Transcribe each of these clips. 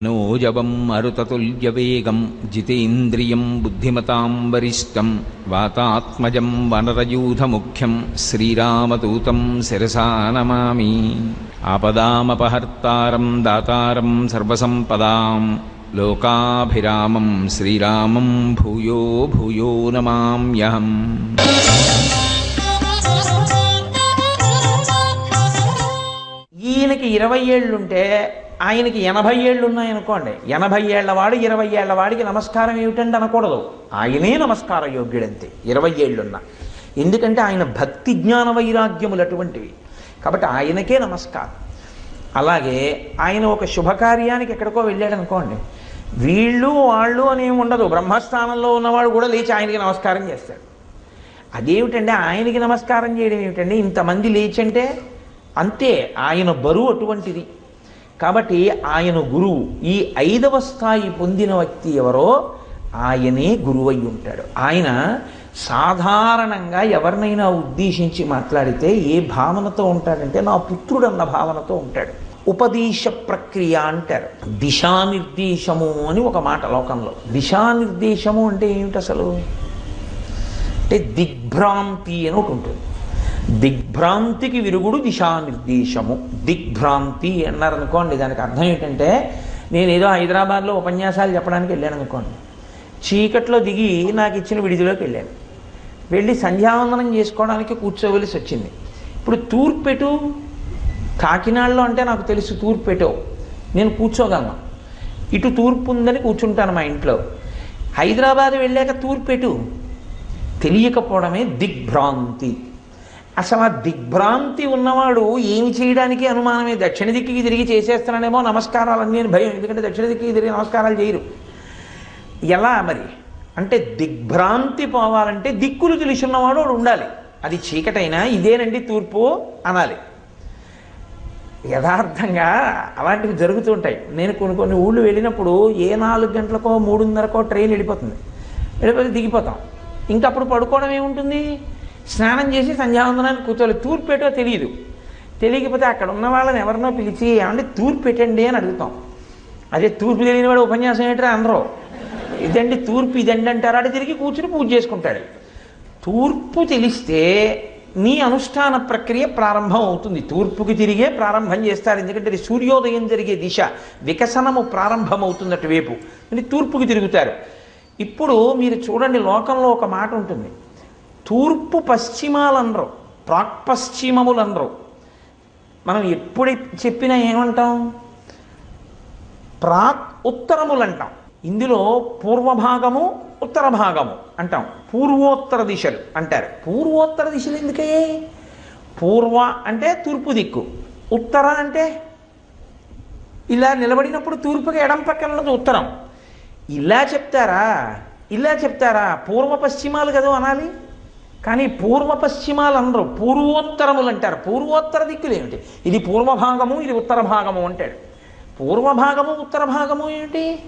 నోజవం మరుతతుల్యవేగం జితేంద్రియం బుద్ధిమతాం వరిష్టం వాతాత్మజం వనరయూధముఖ్యం శ్రీరామదూతం శిరసా నమామి ఆపదామపహర్తారం దాతారం సర్వసంపదాం లోకాభిరామం శ్రీరామం భూయో భూయో నమామ్యహం ఈయనకి ఇరవై ఏళ్ళుంటే ఆయనకి ఎనభై ఏళ్ళు ఉన్నాయనుకోండి ఎనభై ఏళ్ళ వాడు ఇరవై ఏళ్ళ వాడికి నమస్కారం ఏమిటండి అనకూడదు. ఆయనే నమస్కార యోగ్యుడంతే. ఇరవై ఏళ్ళున్న. ఎందుకంటే ఆయన భక్తి జ్ఞాన వైరాగ్యములు అటువంటివి. కాబట్టి ఆయనకే నమస్కారం. అలాగే ఆయన ఒక శుభకార్యానికి ఎక్కడికో వెళ్ళాడు అనుకోండి వీళ్ళు వాళ్ళు అని ఉండదు. బ్రహ్మస్థానంలో ఉన్నవాడు కూడా లేచి ఆయనకి నమస్కారం చేస్తాడు. అదేమిటండి ఆయనకి నమస్కారం చేయడం ఏమిటండి ఇంతమంది లేచంటే అంతే. ఆయన బరువు అటువంటిది. కాబట్టి ఆయన గురువు. ఈ ఐదవ స్థాయి పొందిన వ్యక్తి ఎవరో ఆయనే గురువు అయి ఉంటాడు. ఆయన సాధారణంగా ఎవరినైనా ఉద్దేశించి మాట్లాడితే ఏ భావనతో ఉంటాడంటే నా పుత్రుడు అన్న భావనతో ఉంటాడు. ఉపదేశ ప్రక్రియ అంటారు. దిశానిర్దేశము అని ఒక మాట లోకంలో. దిశానిర్దేశము అంటే ఏమిటి అసలు? అంటే దిగ్భ్రాంతి అని ఒకటి ఉంటుంది. దిగ్భ్రాంతికి విరుగుడు దిశానిర్దేశము. దిగ్భ్రాంతి అన్నారు అనుకోండి దానికి అర్థం ఏంటంటే నేను ఏదో హైదరాబాద్లో ఉపన్యాసాలు చెప్పడానికి వెళ్ళాను అనుకోండి చీకట్లో దిగి నాకు ఇచ్చిన విడిదిలోకి వెళ్ళాను. వెళ్ళి సంధ్యావందనం చేసుకోవడానికి కూర్చోవలసి వచ్చింది. ఇప్పుడు తూర్పెటు కాకినాడలో అంటే నాకు తెలుసు తూర్పెటో. నేను కూర్చోగలను. ఇటు తూర్పు ఉందని కూర్చుంటాను మా ఇంట్లో. హైదరాబాద్ వెళ్ళాక తూర్పెటు. తెలియకపోవడమే దిగ్భ్రాంతి. అసలు ఆ దిగ్భ్రాంతి ఉన్నవాడు ఏమి చేయడానికి అనుమానమే? దక్షిణ దిక్కుకి తిరిగి చేసేస్తున్నాడేమో నమస్కారాలన్నీ అని భయం. ఎందుకంటే దక్షిణ దిక్కుకి తిరిగి నమస్కారాలు చేయరు. ఎలా మరి? అంటే దిగ్భ్రాంతి పోవాలంటే దిక్కులు తెలుసున్నవాడు వాడు ఉండాలి. అది చీకటైనా ఇదేనండి తూర్పు అనాలి. యథార్థంగా అలాంటివి జరుగుతుంటాయి నేను కొన్ని కొన్ని ఊళ్ళు వెళ్ళినప్పుడు ఏ నాలుగు గంటలకో మూడున్నరకో ట్రైన్ వెళ్ళిపోతుంది. వెళ్ళిపోతే దిగిపోతాం. ఇంకప్పుడు పడుకోవడం ఏముంటుంది? స్నానం చేసి సంధ్యావందనాన్ని కూర్చోవాలి. తూర్పేటో తెలియదు తెలియకపోతే అక్కడ ఉన్న వాళ్ళని ఎవరినో పిలిచి ఏమంటే తూర్పు పెట్టండి అని అడుగుతాం. అదే తూర్పు తెలియని వాడు ఉపన్యాసం ఏంటంటే అందరూ ఇదండి తూర్పు ఇదండి అంటారు. అటు తిరిగి కూర్చుని పూజ చేసుకుంటాడు. తూర్పు తెలిస్తే నీ అనుష్ఠాన ప్రక్రియ ప్రారంభం అవుతుంది. తూర్పుకి తిరిగే ప్రారంభం చేస్తారు. ఎందుకంటే అది సూర్యోదయం జరిగే దిశ. వికసనము ప్రారంభమవుతుంది అటువైపు. అని తూర్పుకి తిరుగుతారు. ఇప్పుడు మీరు చూడండి లోకంలో ఒక మాట ఉంటుంది. తూర్పు పశ్చిమాలనరు ప్రాక్ పశ్చిమములనరు. మనం ఎప్పుడు చెప్పినా ఏమంటాం? ప్రాక్ ఉత్తరములు అంటాం ఇందులో పూర్వభాగము ఉత్తర భాగము అంటాం. పూర్వోత్తర దిశలు అంటారు. పూర్వోత్తర దిశలు ఎందుకే? పూర్వ అంటే తూర్పు దిక్కు ఉత్తర అంటే ఇలా నిలబడినప్పుడు తూర్పుకి ఎడం పక్కన ఉత్తరం. ఇలా చెప్తారా? ఇలా చెప్తారా? పూర్వ పశ్చిమాలు కదా అనాలి. కానీ పూర్వ పశ్చిమాలు అనరు పూర్వోత్తరములు అంటారు. పూర్వోత్తర దిక్కులు ఏమిటి? ఇది పూర్వ భాగము ఇది ఉత్తర భాగము అంటాడు. పూర్వ భాగము ఉత్తర భాగము ఏమిటి?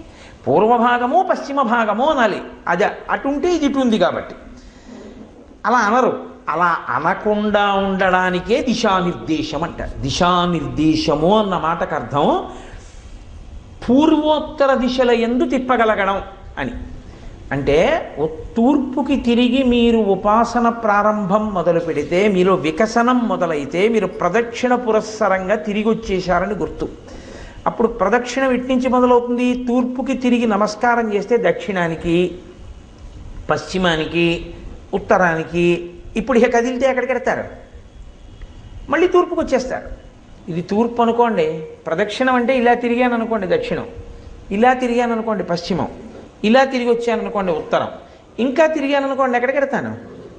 పూర్వ భాగము పశ్చిమ భాగము అనాలి. అది అటుంటే ఇది ఇటు ఉంది కాబట్టి. అలా అనరు. అలా అనకుండా ఉండడానికే దిశానిర్దేశం అంటారు. దిశానిర్దేశము అన్న మాటకు అర్థం పూర్వోత్తర దిశల ఎందు తిప్పగలగడం అని. అంటే తూర్పుకి తిరిగి మీరు ఉపాసన ప్రారంభం మొదలు పెడితే మీలో వికసనం మొదలైతే మీరు ప్రదక్షిణ పురస్సరంగా తిరిగి వచ్చేశారని గుర్తు. అప్పుడు ప్రదక్షిణ నుంచి మొదలవుతుంది? తూర్పుకి తిరిగి నమస్కారం చేస్తే దక్షిణానికి పశ్చిమానికి ఉత్తరానికి ఇప్పుడు ఇక కదిలితే ఎక్కడికి వెడతారు మళ్ళీ తూర్పుకి వచ్చేస్తారు. ఇది తూర్పు అనుకోండి ప్రదక్షిణం అంటే ఇలా తిరిగాను అనుకోండి దక్షిణం. ఇలా తిరిగాను అనుకోండి పశ్చిమం. ఇలా తిరిగి వచ్చాను అనుకోండి ఉత్తరం. ఇంకా తిరిగాను అనుకోండి ఎక్కడికి వెళ్తాను?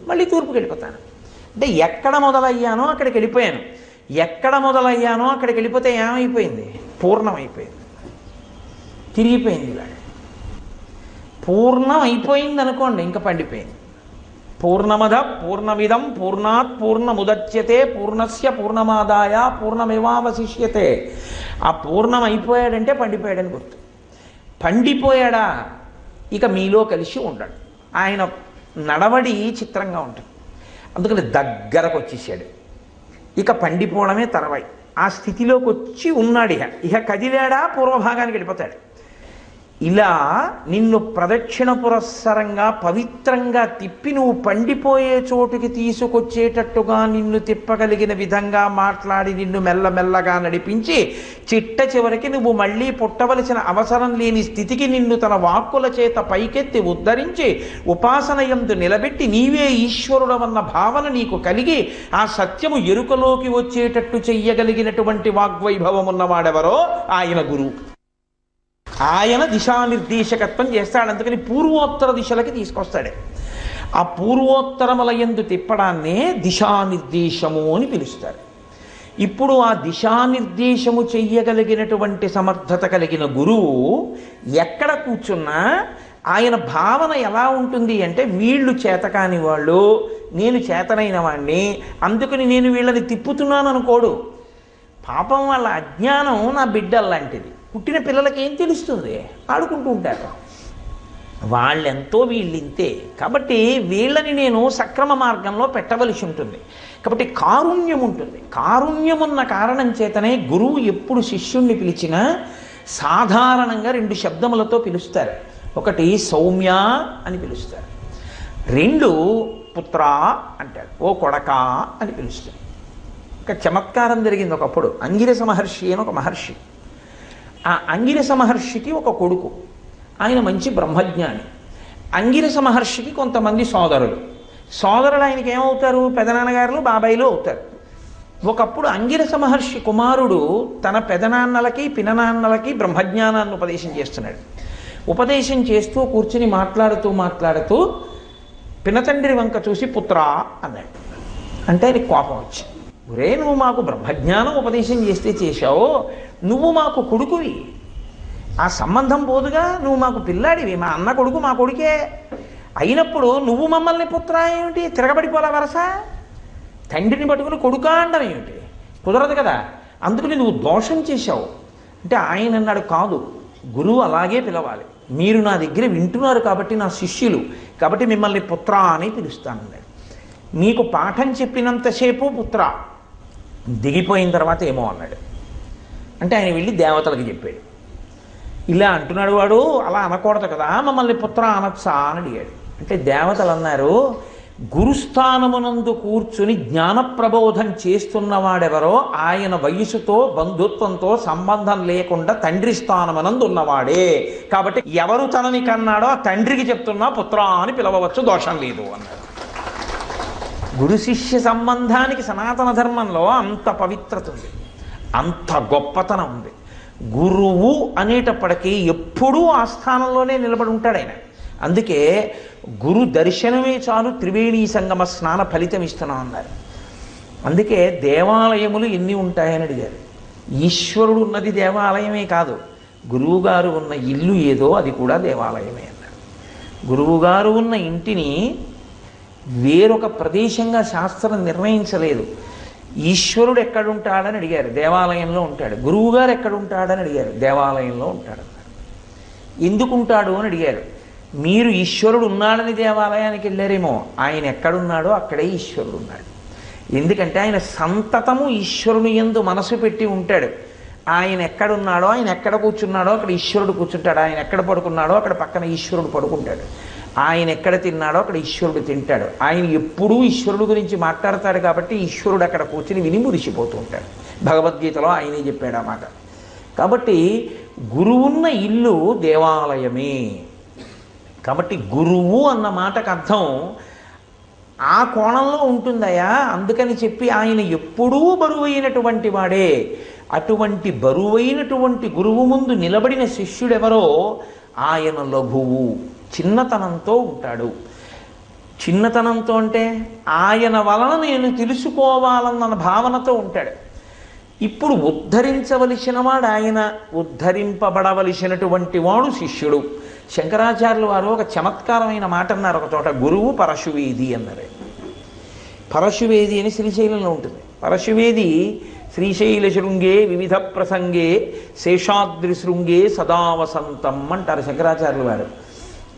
మళ్ళీ తూర్పుకి వెళ్ళిపోతాను. అంటే ఎక్కడ మొదలయ్యానో అక్కడికి వెళ్ళిపోయాను. ఎక్కడ మొదలయ్యానో అక్కడికి వెళ్ళిపోతే ఏమైపోయింది? పూర్ణమైపోయింది. తిరిగిపోయింది ఇలా పూర్ణం అయిపోయింది అనుకోండి ఇంకా పండిపోయింది. పూర్ణమద పూర్ణమిదం పూర్ణాత్ పూర్ణముదచ్యతే పూర్ణస్య పూర్ణమాదాయ పూర్ణమివావశిష్యతే. ఆ పూర్ణం అయిపోయాడంటే పండిపోయాడని గుర్తు. పండిపోయాడా? ఇక మీలో కలిసి ఉండడు. ఆయన నడవడి చిత్రంగా ఉంటుంది. అందుకని దగ్గరకు వచ్చేసాడు. ఇక పండిపోవడమే తర్వాయి. ఆ స్థితిలోకి వచ్చి ఉన్నాడు ఇహ. ఇహ కదిలాడా పూర్వభాగానికి వెళ్ళిపోతాడు. ఇలా నిన్ను ప్రదక్షిణ పురస్సరంగా పవిత్రంగా తిప్పి నువ్వు పండిపోయే చోటుకి తీసుకొచ్చేటట్టుగా నిన్ను తిప్పగలిగిన విధంగా మాట్లాడి నిన్ను మెల్లమెల్లగా నడిపించి చిట్ట చివరికి నువ్వు మళ్ళీ పుట్టవలసిన అవసరం లేని స్థితికి నిన్ను తన వాక్కుల చేత పైకెత్తి ఉద్ధరించి ఉపాసన యందు నిలబెట్టి నీవే ఈశ్వరుడవన్న భావన నీకు కలిగి ఆ సత్యము ఎరుకలోకి వచ్చేటట్టు చెయ్యగలిగినటువంటి వాగ్వైభవం ఉన్నవాడెవరో ఆయన గురువు ఆయన దిశానిర్దేశకత్వం చేస్తాడు. అందుకని పూర్వోత్తర దిశలకి తీసుకొస్తాడే. ఆ పూర్వోత్తరముల ఎందు తిప్పడాన్నే దిశానిర్దేశము అని పిలుస్తారు. ఇప్పుడు ఆ దిశానిర్దేశము చెయ్యగలిగినటువంటి సమర్థత కలిగిన గురువు ఎక్కడ కూర్చున్నా ఆయన భావన ఎలా ఉంటుంది అంటే వీళ్ళు చేతకాని వాళ్ళు నేను చేతనైన వాణ్ణి అందుకని నేను వీళ్ళని తిప్పుతున్నాను అనుకోడు. పాపం వాళ్ళ అజ్ఞానం నా బిడ్డల్లాంటిది. పుట్టిన పిల్లలకి ఏం తెలుస్తుంది? ఆడుకుంటూ ఉంటారు. వాళ్ళెంతో వీళ్ళింతే కాబట్టి వీళ్ళని నేను సక్రమ మార్గంలో పెట్టవలసి ఉంటుంది. కాబట్టి కారుణ్యం ఉంటుంది. కారుణ్యం ఉన్న కారణం చేతనే గురువు ఎప్పుడు శిష్యుణ్ణి పిలిచినా సాధారణంగా రెండు శబ్దములతో పిలుస్తారు. ఒకటి సౌమ్య అని పిలుస్తారు. రెండు పుత్ర అంటాడు ఓ కొడక అని పిలుస్తారు. ఒక చమత్కారం జరిగింది ఒకప్పుడు. అంగిరస మహర్షి అని ఒక మహర్షి. ఆ అంగిరస మహర్షికి ఒక కొడుకు. ఆయన మంచి బ్రహ్మజ్ఞాని. అంగిరస మహర్షికి కొంతమంది సోదరులు. సోదరులు ఆయనకి ఏమవుతారు? పెదనాన్నగారులు బాబాయిలు అవుతారు. ఒకప్పుడు అంగిరస మహర్షి కుమారుడు తన పెదనాన్నలకి పిననాన్నలకి బ్రహ్మజ్ఞానాన్ని ఉపదేశం చేస్తున్నాడు. ఉపదేశం చేస్తూ కూర్చుని మాట్లాడుతూ మాట్లాడుతూ పినతండ్రి వంక చూసి పుత్రా అన్నాడు. అంటే ఆయనకి కోపం వచ్చింది. ఒరే నువ్వు మాకు బ్రహ్మజ్ఞానం ఉపదేశం చేస్తే చేశావు నువ్వు మాకు కొడుకువి. ఆ సంబంధం పోదుగా నువ్వు మాకు పిల్లాడివి మా అన్న కొడుకు మా కొడుకే. అయినప్పుడు నువ్వు మమ్మల్ని పుత్ర ఏమిటి? తిరగబడిపోలా వరస? తండ్రిని పట్టుకుని కొడుకా అండం ఏమిటి? కుదరదు కదా. అందుకని నువ్వు దోషం చేశావు. అంటే ఆయన అన్నాడు కాదు గురువు అలాగే పిలవాలి. మీరు నా దగ్గర వింటున్నారు కాబట్టి నా శిష్యులు కాబట్టి మిమ్మల్ని పుత్ర అని పిలుస్తానన్నాడు. మీకు పాఠం చెప్పినంతసేపు పుత్ర. దిగిపోయిన తర్వాత ఏమో అన్నాడు. అంటే ఆయన వెళ్ళి దేవతలకు చెప్పాడు. ఇలా అంటున్నాడు వాడు అలా అనకూడదు కదా మమ్మల్ని పుత్ర అనొచ్చా అని అడిగాడు. అంటే దేవతలు అన్నారు గురుస్థానమునందు కూర్చుని జ్ఞానప్రబోధం చేస్తున్నవాడెవరో ఆయన వయసుతో బంధుత్వంతో సంబంధం లేకుండా తండ్రి స్థానమునందు ఉన్నవాడే. కాబట్టి ఎవరు తనని కన్నాడో ఆ తండ్రికి చెప్తున్నా పుత్ర అని పిలవవచ్చు దోషం లేదు అన్నారు గురు శిష్య సంబంధానికి సనాతన ధర్మంలో అంత పవిత్రత ఉంది. అంత గొప్పతనం ఉంది. గురువు అనేటప్పటికీ ఎప్పుడూ ఆ స్థానంలోనే నిలబడి ఉంటాడు ఆయన. అందుకే గురు దర్శనమే చాలు త్రివేణీ సంగమ స్నాన ఫలితం ఇస్తున్నాం అన్నారు. అందుకే దేవాలయములు ఎన్ని ఉంటాయని అడిగారు. ఈశ్వరుడు ఉన్నది దేవాలయమే కాదు గురువుగారు ఉన్న ఇల్లు ఏదో అది కూడా దేవాలయమే అన్నారు. గురువుగారు ఉన్న ఇంటిని వేరొక ప్రదేశంగా శాస్త్రం నిర్ణయించలేదు. ఈశ్వరుడు ఎక్కడుంటాడని అడిగారు. దేవాలయంలో ఉంటాడు. గురువుగారు ఎక్కడుంటాడని అడిగారు. దేవాలయంలో ఉంటాడు. ఎందుకుంటాడు ఎందుకు ఉంటాడు అని అడిగారు. మీరు ఈశ్వరుడు ఉన్నాడని దేవాలయానికి వెళ్ళారేమో. ఆయన ఎక్కడున్నాడో అక్కడే ఈశ్వరుడు ఉన్నాడు. ఎందుకంటే ఆయన సంతతము ఈశ్వరుని ఎందు మనసు పెట్టి ఉంటాడు. ఆయన ఎక్కడున్నాడో ఆయన ఎక్కడ కూర్చున్నాడో అక్కడ ఈశ్వరుడు కూర్చుంటాడు. ఆయన ఎక్కడ పడుకున్నాడో అక్కడ పక్కన ఈశ్వరుడు పడుకుంటాడు. ఆయన ఎక్కడ తిన్నాడో అక్కడ ఈశ్వరుడు తింటాడు. ఆయన ఎప్పుడూ ఈశ్వరుడు గురించి మాట్లాడతాడు కాబట్టి ఈశ్వరుడు అక్కడ కూర్చుని విని మురిసిపోతూ ఉంటాడు. భగవద్గీతలో ఆయనే చెప్పాడు ఆ మాట. కాబట్టి గురువున్న ఇల్లు దేవాలయమే. కాబట్టి గురువు అన్న మాటకు అర్థం ఆ కోణంలో ఉంటుందయా అందుకని చెప్పి ఆయన ఎప్పుడూ బరువైనటువంటి వాడే. అటువంటి బరువైనటువంటి గురువు ముందు నిలబడిన శిష్యుడెవరో? ఆయన లఘువు. చిన్నతనంతో ఉంటాడు. చిన్నతనంతో అంటే ఆయన వలన నేను తెలుసుకోవాలన్న భావనతో ఉంటాడు. ఇప్పుడు ఉద్ధరించవలసిన వాడు ఆయన ఉద్ధరింపబడవలసినటువంటి వాడు శిష్యుడు. శంకరాచార్యులు వారు ఒక చమత్కారమైన మాట అన్నారు ఒక చోట గురువు పరశువేది అన్నారు. పరశువేది అని శ్రీశైలంలో ఉంటుంది. పరశువేది శ్రీశైల శృంగే వివిధ ప్రసంగే శేషాద్రి శృంగే సదావసంతం అంటారు శంకరాచార్యులు వారు.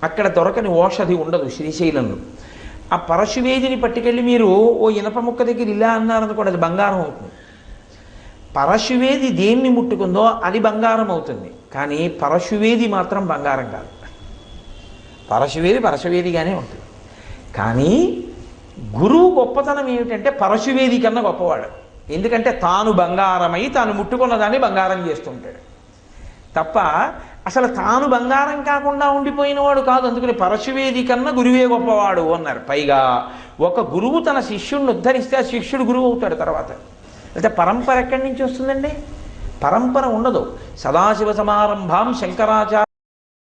అక్కడ దొరకని ఓషధి ఉండదు శ్రీశైలంలో. ఆ పరశువేదిని పట్టుకెళ్ళి మీరు ఓ ఇనప ముక్క దగ్గర ఇలా అన్నారనుకోండి అది బంగారం అవుతుంది. పరశువేది దేన్ని ముట్టుకుందో అది బంగారం అవుతుంది. కానీ పరశువేది మాత్రం బంగారం కాదు. పరశువేది పరశువేదిగానే ఉంటుంది. కానీ గురువు గొప్పతనం ఏమిటంటే పరశువేది కన్నా గొప్పవాడు. ఎందుకంటే తాను బంగారమై తాను ముట్టుకున్నదాన్ని బంగారం చేస్తుంటాడు. తప్ప అసలు తాను బంగారం కాకుండా ఉండిపోయినవాడు కాదు అందుకని పరశువేది కన్నా గురువే గొప్పవాడు అన్నారు. పైగా ఒక గురువు తన శిష్యుడిని ఉద్ధరిస్తే ఆ శిష్యుడు గురువు అవుతాడు తర్వాత. అయితే పరంపర ఎక్కడి నుంచి వస్తుందండి? పరంపర ఉండదు. సదాశివ సమారంభాం శంకరాచార్య